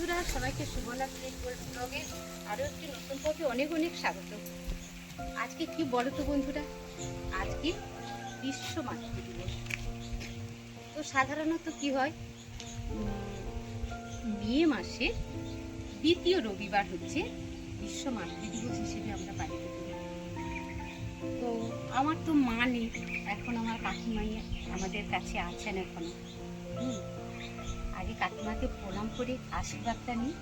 বন্ধুরা, সবাইকে গোল্ড ব্লগে। আরও একটি নতুন পর্বে অনেক অনেক স্বাগত। আজকে কি বলো তো বন্ধুরা? আজকে বিশ্ব মাতৃ দিবস। তো সাধারণত কি হয়? মে মাসে দ্বিতীয় রবিবার হচ্ছে বিশ্ব মাতৃ দিবস হিসেবে আমরা পালিত করি তো আমার তো মা নেই, এখন আমার কাকিমাই আমাদের কাছে আছেন এখনও। হুম। আগে কাকিমাকে প্রণাম করে আশীর্বাদটা নিই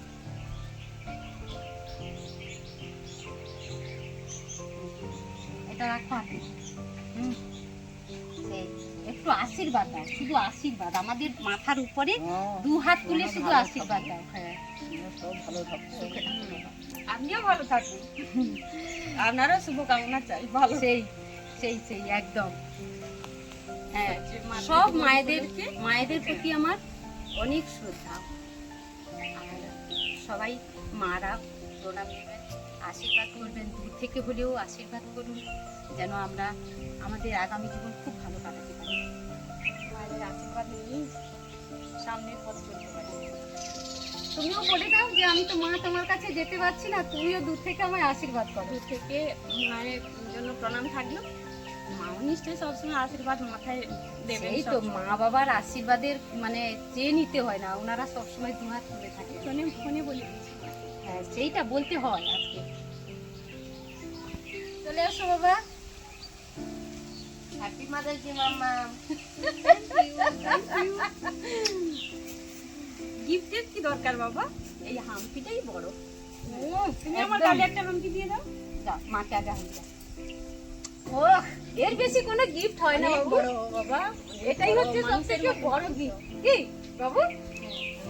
এটা রাখো আপনি হুম। একটু আশীর্বাদ দাও শুধু আশীর্বাদ। আমাদের মাথার উপরে দু হাত তুলে শুধু আশীর্বাদ দাও। হ্যাঁ। সব ভালো থাকবে। সুখে থাকো। বাবা। আপনিও ভালো থাকুন আপনারও শুভকামনা চাই ভালো। সেই সেই সেই একদম। হ্যাঁ সব দিবস মায়েদের মায়েদের প্রতি আমার অনেক শ্রদ্ধা। সবাই মারা প্রণাম নেবেন, আশীর্বাদ করবেন, দূর থেকে হলেও আশীর্বাদ করুন, যেন আমরা আমাদের আগামী জীবন খুব ভালো কাটাতে পারি। মায়ের আশীর্বাদ নিয়েই সামনের পথ চলতে পারি। তুমিও বলে দাও যে আমি তো মা তোমার কাছে যেতে পারছি না, তুমিও দূর থেকে আমায় আশীর্বাদ করো। দূর থেকে মায়ের জন্য প্রণাম থাকল। মাও নিশ্চয়ই সবসময় আশীর্বাদ মাথায় দেবেন এই তো মা বাবার আশীর্বাদের মানে চেয়ে নিতে হয় না ওনারা সবসময় দুহাত তুলে থাকে। ফোনে ফোনে বলে। হ্যাঁ সেইটা বলতে হয় আজকে। চলে আসো বাবা। হ্যাপি মাদার্স ডে মাম্মা। গিফটের কি দরকার বাবা? এই হাম্পিটাই বড়। তুমি আমার গালে একটা হাম্পি দিয়ে দাও। যাও মাকে আগে হাম দাও। ও এর বেশি কোনো গিফট হয় না বাবু। বড় বাবা। এটাই হচ্ছে সব থেকে। বড় গিফট কি বাবু?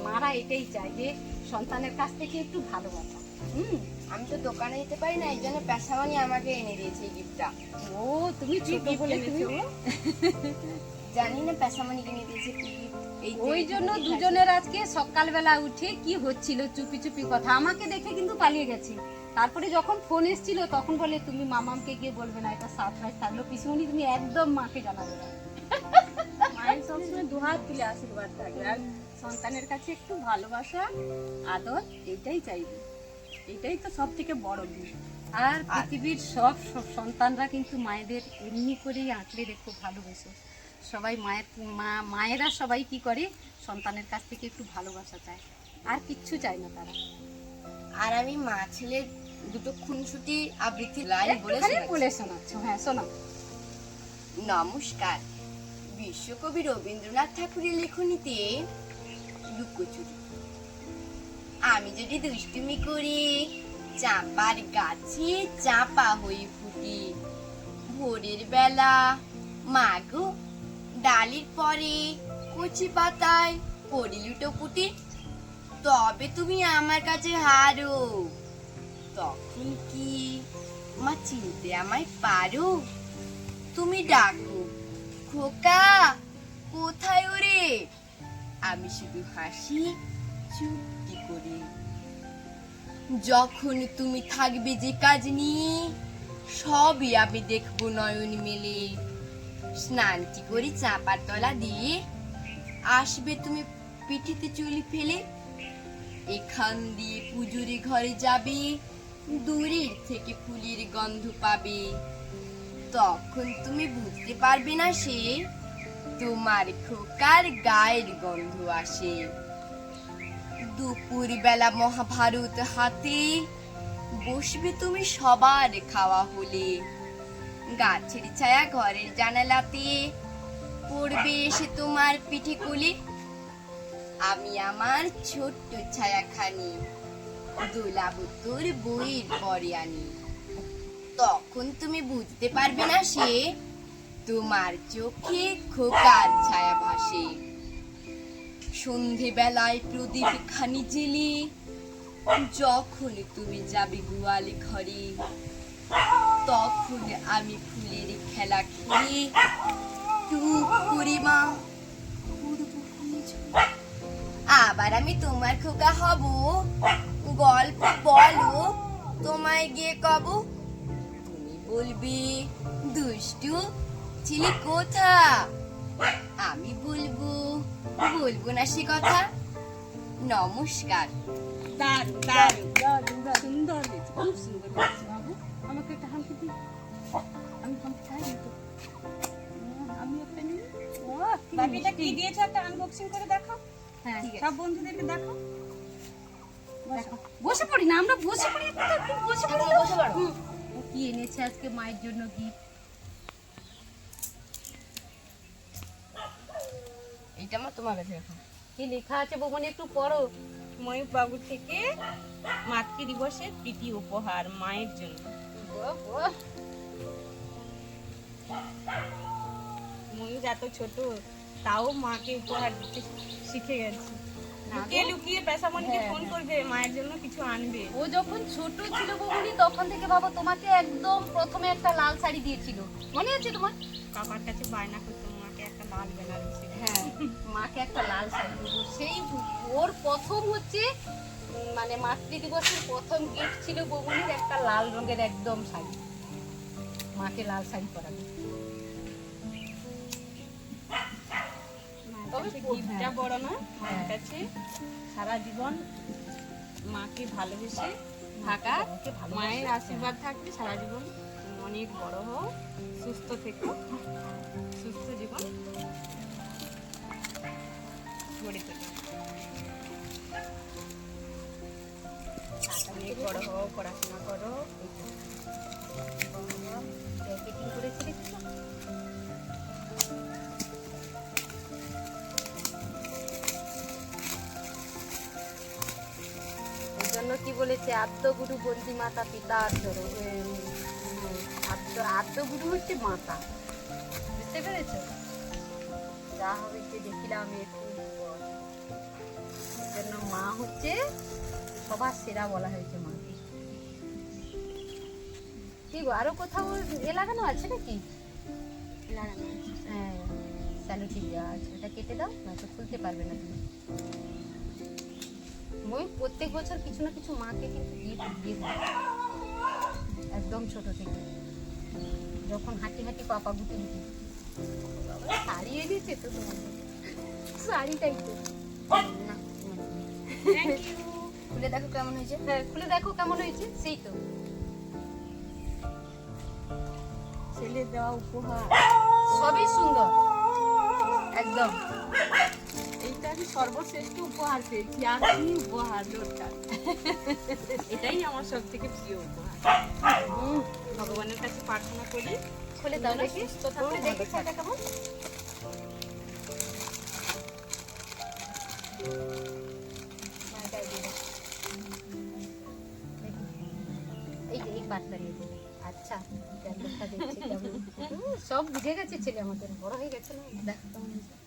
মারা এটাই চায় যে সন্তানের কাছ থেকে একটু ভালোবাসা। হুম? আমি তো দোকানে যেতে পারি না এই জন্য পেশামানি আমাকে এনে দিয়েছে এই গিফটটা ও তুমি ছোট বলে তুমি? জানি না পেশামানি কিনে দিয়েছে কি এই ওই জন্য দুজনের আজকে সকালবেলা উঠে কি হচ্ছিল চুপি চুপি কথা আমাকে দেখে কিন্তু পালিয়ে গেছে। তারপরে যখন ফোন এসেছিল তখন বলে তুমি মামামকে গিয়ে বলবে না এটা সারপ্রাইজ থাকল। পিসুমনি তুমি একদম মাকে জানাবে না। মায়ের সবসময় দুহাত তুলে আশীর্বাদ থাকবে আর সন্তানের কাছে একটু ভালোবাসা আদর এইটাই চাইবে। এটাই তো সব থেকে বড় জিনিস। আর পৃথিবীর সব সব সন্তানরা কিন্তু মায়েদের এমনি করেই আঁকড়ে রেখো ভালোবেসো। সবাই মায়ের মা মায়েরা সবাই কি করে? সন্তানের কাছ থেকে একটু ভালোবাসা চায়। আর কিচ্ছু চায় না তারা। আর আমি মা ছেলের দুটো খুনসুটি আবৃত্তি লাইন বলে বলে শোনাচ্ছ। হ্যাঁ শোনা। নমস্কার। বিশ্বকবি রবীন্দ্রনাথ ঠাকুরের লেখনীতে লুকোচুরি। আমি যদি দুষ্টুমি করি চাপার গাছে চাপা হয়ে ফুটি। ভোরের বেলা মাগো ডালির পরে কচি পাতায় পড়ি লুটো পুটি তবে তুমি আমার কাছে হারো। তখন কি মা চিনতে আমায় পারো? তুমি ডাকো। খোকা, কোথায় ওরে? আমি শুধু হাসি, চুপটি করে। যখন তুমি থাকবে যে কাজ নিয়ে, সবই আমি দেখব নয়ন মেলে। স্নানটি করে চাপার তলা দিয়ে আসবে তুমি পিঠিতে চুলি ফেলে? এখান দিয়ে পুজুরি ঘরে যাবে। দূরের থেকে ফুলের গন্ধ পাবে। তখন তুমি বুঝতে পারবে না সে, তোমার খোকার গায়ের গন্ধ আসে। দুপুর বেলা মহাভারত হাতে বসবে তুমি সবার খাওয়া হলে। গাছের ছায়া ঘরের জানালাতে পড়বে এসে তোমার পিঠে কুলি। আমি আমার ছোট্ট ছায়াখানি। দোলাবুতোর বইয়ের পরে আনি তখন তুমি বুঝতে পারবে না সে, তোমার চোখে খোকার ছায়া ভাসে। সন্ধেবেলায় প্রদীপ খানি জেলে যখন তুমি যাবে গোয়ালে ঘরে, তখন আমি ফুলের খেলা খেলে টুক করে মা। আবার আমি তোমার খোকা হব। গল্প বলো। তোমায় গিয়ে কব। তুমি বলবে দুষ্টু ছিলি কোথা? আমি বলব বলব না সে কথা। নমস্কার। দারুণ দারুণ দারুণ দারুণ সুন্দর খুব সুন্দর বাবু। আমাকে একটা হালকা দিই আমি হালকা খাই তো। আমি একটা নিই। বাপিটা কি দিয়েছে? একটা আনবক্সিং করে দেখো হ্যাঁ সব বন্ধুদেরকে দেখো। বসে পড়ি না আমরা বসে পড়ি বসে পড়ি। বসে পারো কি এনেছে আজকে মায়ের জন্য গিফট এইটা আমার তোমার কাছে রাখো। কি লেখা আছে বৌমনি একটু পড়ো। ময়ূর বাবু থেকে মাতৃ দিবসের প্রীতি উপহার মায়ের জন্য। ময়ূর এত ছোট তাও মাকে উপহার দিতে শিখে গেছে। লুকিয়ে লুকিয়ে পেশামণিকে ফোন করবে মায়ের জন্য কিছু আনবে। ও যখন ছোট ছিল বৌমনি তখন থেকে বাবা তোমাকে একদম প্রথমে একটা লাল শাড়ি দিয়েছিল। মনে আছে তোমার? কাকার কাছে বায়না করতো মাকে একটা লাল বেনারসি হ্যাঁ মাকে একটা লাল শাড়ি দেবো সেই ওর প্রথম হচ্ছে মানে মাতৃ দিবসের প্রথম গিফট ছিল বৌমনির একটা লাল রঙের একদম শাড়ি। মাকে লাল শাড়ি পরাবে। গিফটটা। বড় না হ্যাঁ। কাছে সারা জীবন মাকে ভালোবেসে থাকা, মায়ের আশীর্বাদ থাকবে সারা জীবন অনেক বড় হও, সুস্থ থেকো, সুস্থ জীবন গড়ে তোলো অনেক বড় হও পড়াশোনা করো বলেছে আদ্যগুরু বন্দি মাতা পিতা আদ্যর আদ্য আদ্যগুরু হচ্ছে মাতা। বুঝতে পেরেছ? যা হবে সে দেখিলাম একটু জন্য মা হচ্ছে সবার সেরা বলা হয়েছে মাকে কি আরও কোথাও এ লাগানো আছে নাকি? লাগানো আছে। হ্যাঁ স্যালুটি দেওয়া আছে। ওটা কেটে দাও নয়তো খুলতে পারবে না তুমি। মই প্রত্যেক বছর কিছু না কিছু মাকে কিন্তু গিফট দিয়ে একদম ছোট থেকে। যখন হাঁটি হাঁটি পাপা গুটি গুটি। শাড়ি এনেছে তো। শাড়িটাই তো। খুলে দেখো কেমন হয়েছে। হ্যাঁ খুলে দেখো কেমন হয়েছে। সেই তো। ছেলে দেওয়া উপহার। সবই সুন্দর। একদম। আমি সর্বশ্রেষ্ঠ উপহার পেয়েছি আর কি উপহার দরকার? এটাই আমার সব থেকে প্রিয় উপহার। ভগবানের কাছে প্রার্থনা করি খুলে দাও খুলে দেখি কেমন পাটটা আচ্ছা কেমন। হুম, সব বুঝে গেছে ছেলে আমাদের। বড় হয়ে গেছে না? দেখ। কেমন হয়েছে।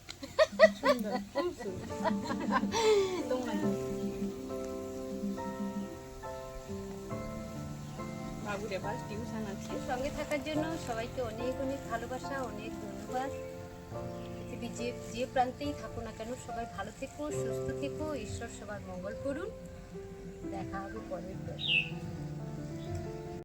টিউশন আছে, সঙ্গে থাকার জন্য সবাইকে অনেক অনেক ভালোবাসা অনেক যে যে প্রান্তেই থাকো না কেন, সবাই ভালো থেকো, সুস্থ থেকো, ঈশ্বর সবার মঙ্গল করুন দেখা হবে পরের।